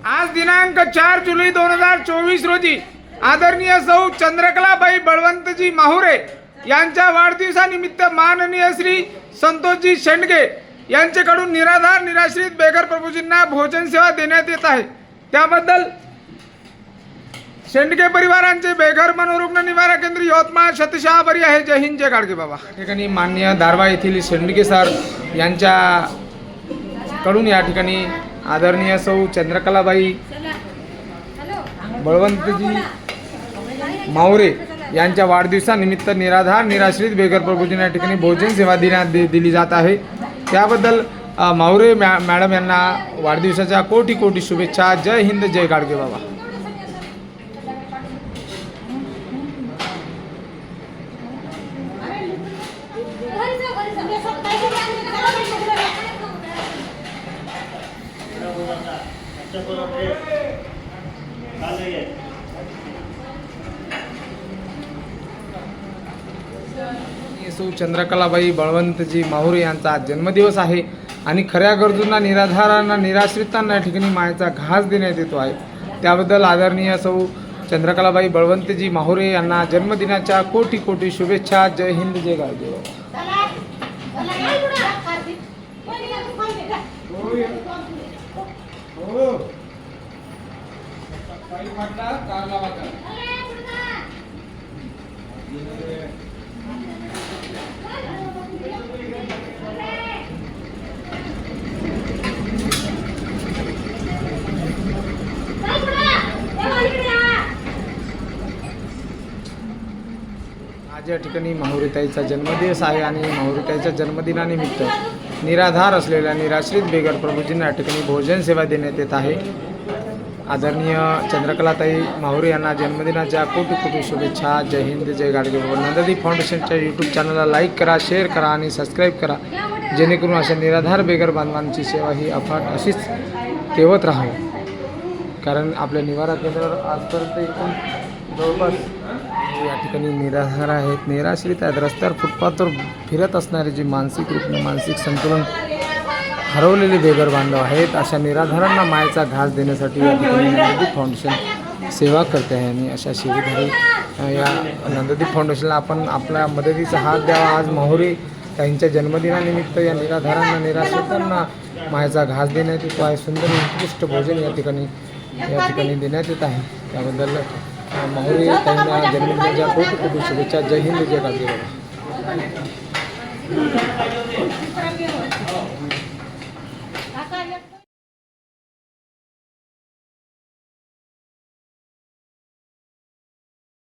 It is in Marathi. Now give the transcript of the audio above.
आज दिनांक चार जुलै दोन हजार चोवीस रोजी आदरणीय सौ चंद्रकलाबाई बळवंतजी माहुरे यांच्या वाढदिवसानिमित्त माननीय श्री संतोषजी शेंडगे यांच्याकडून निराधार निराश्रित बेघर प्रभूजींना भोजन सेवा देण्यात येत आहे. त्याबद्दल शेंडगे परिवारांचे बेघर मनोरुग्ण निवारा केंद्र यवतमाळ शतशहाबरी आहे. जय हिंद जय गाडगे बाबा. या ठिकाणी मान्य दारवा येथील शेंडगे सर यांच्या कडून या ठिकाणी आदरणीय सौ चंद्रकलाबाई बळवंतजी मावरे यांच्या वाढदिवसानिमित्त निराधार निराश्रित बेघर प्रभूजींना या ठिकाणी भोजन सेवा देण्यात दिली जात आहे. त्याबद्दल मावरे मॅ मॅडम यांना वाढदिवसाच्या कोटी कोटी शुभेच्छा. जय हिंद जय गाडगे बाबा. सौ चंद्रकलाबाई बळवंतजी माहुरे यांचा आज जन्मदिवस आहे आणि खऱ्या गरजूंना निराधारांना निराश्रितांना या ठिकाणी मायेचा घास देण्यात येतो आहे त्याबद्दल आदरणीय सौ चंद्रकलाबाई बळवंतजी माहुरे यांना जन्मदिनाच्या कोटी कोटी शुभेच्छा जय हिंद जय गाडगे आज या ठिकाणी माहुरीताईचा जन्मदिवस आहे आणि माहुरीताईच्या जन्मदिनानिमित्त निराधार असलेल्या निराश्रित बेगर प्रभूजींना या ठिकाणी भोजन सेवा देण्यात येत आहे. आदरणीय चंद्रकलाताई माहुरे यांना जन्मदिनाच्या कोटी कोटी शुभेच्छा. जय हिंद जय गाडगे नंददी फाउंडेशनच्या यूट्यूब चॅनलला लाईक करा शेअर करा आणि सबस्क्राईब करा. जेणेकरून अशा निराधार बेगर बांधवांची सेवा ही अफाट अशीच तेवत राहावी. कारण आपल्या निवारा केंद्रावर आजपर्यंत एकूण जवळपास या ठिकाणी निराधार आहेत. निराश्रित आहेत. रस्त्यावर फुटपाथवर फिरत असणारे जे मानसिक रूप मानसिक संतुलन हरवलेले बेघर बांधव आहेत. अशा निराधारांना मायेचा घास देण्यासाठी या ठिकाणी नंददीप फाउंडेशन सेवा करते आहे. आणि अशा शिवीधारी या नंददीप फाउंडेशनला आपण आपल्या मदतीचा हात द्यावा. आज मोहरे त्यांच्या जन्मदिनानिमित्त या निराधारांना निराश्रितांना मायेचा घास देण्यात येतो आहे. सुंदर उत्कृष्ट भोजन या ठिकाणी या ठिकाणी देण्यात येत आहे. त्याबद्दल अ, त्यांना जन्मदिनाच्या खूप खूप शुभेच्छा. जय हिंद जय गाडगे हा काय